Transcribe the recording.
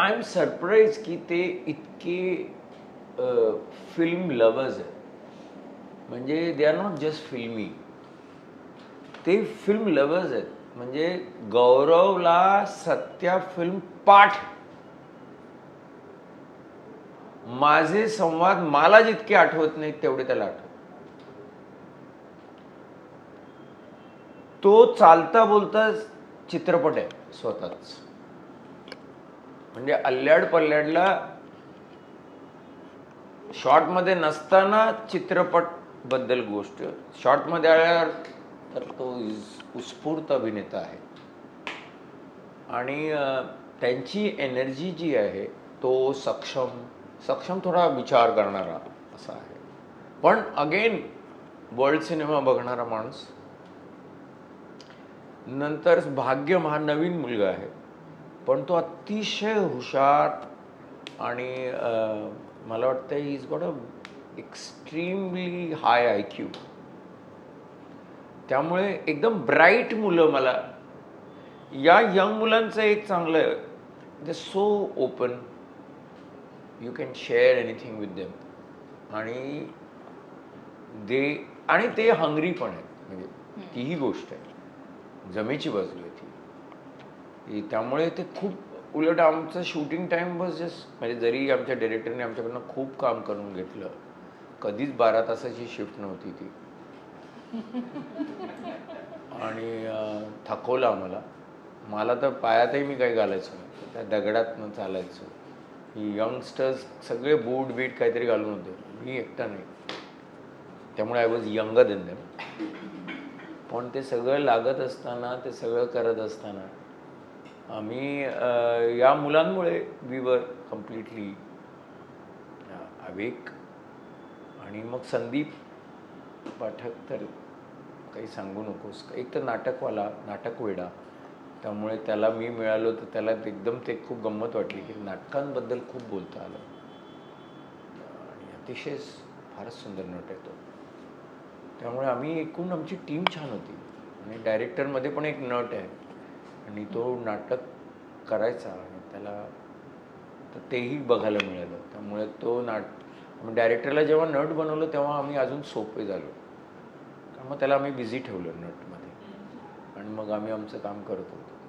I am surprise की ते इतके फिल्म लवर्स आहेत. म्हणजे दे आर नॉट जस्ट फिल्मी ते फिल्म लवर्स आहेत. म्हणजे गौरवला सत्या फिल्म पाठ. माझे संवाद मला जितके आठवत नाहीत तेवढे त्याला आठवत. तो चालता बोलता चित्रपट आहे स्वतःच. म्हणजे अल्ल्याड पल्ल्याडला शॉर्टमध्ये नसताना चित्रपटबद्दल गोष्ट. शॉर्टमध्ये आल्यावर तर तो इज- उत्स्फूर्त अभिनेता आहे. आणि त्यांची एनर्जी जी आहे तो सक्षम सक्षम थोडा विचार करणारा असा आहे. पण अगेन वर्ल्ड सिनेमा बघणारा माणूस नंतर भाग्य हा नवीन मुलगा आहे. पण तो अतिशय हुशार आणि मला वाटतं he is got a extremely high I Q त्यामुळे एकदम ब्राईट मुलं मला. या यंग मुलांचं एक चांगलं आहे they so open you can share anything with them आणि दे आणि ते हंगरी पण आहेत. म्हणजे तीही गोष्ट आहे. जमेची बाजू आहे ती. त्यामुळे ते खूप उलट आमचं शूटिंग टाईम बस जस्ट म्हणजे जरी आमच्या डिरेक्टरने आमच्याकडनं खूप काम करून घेतलं कधीच बारा तासाची शिफ्ट नव्हती ती. आणि थकवलं आम्हाला. मला तर पायातही मी काही घालायचो नाही. त्या दगडातनं चालायचो. ही यंगस्टर्स सगळे बूट बीट काहीतरी घालून होते. मी एकटा नाही. त्यामुळे आय वॉज यंगर देन पण ते सगळं लागत असताना ते सगळं करत असताना आम्ही या मुलांमुळे वी वर कम्प्लिटली अवेक आणि मग संदीप पाठक तर काही सांगू नकोस. एक तर नाटकवाला नाटक वेडा त्यामुळे त्याला मी मिळालो तर त्याला एकदम ते खूप गंमत वाटली की नाटकांबद्दल खूप बोलता आलं. आणि अतिशय फारच सुंदर नट आहे तो. त्यामुळे आम्ही एकूण आमची टीम छान होती. आणि डायरेक्टरमध्ये पण एक नट आहे. आणि तो नाटक करायचा आणि त्याला तर तेही बघायला मिळालं. त्यामुळे तो नाट डायरेक्टरला जेव्हा नट बनवलं तेव्हा आम्ही अजून सोपे झालो. मग त्याला आम्ही बिझी ठेवलं नटमध्ये. आणि मग आम्ही आमचं काम करत होतो.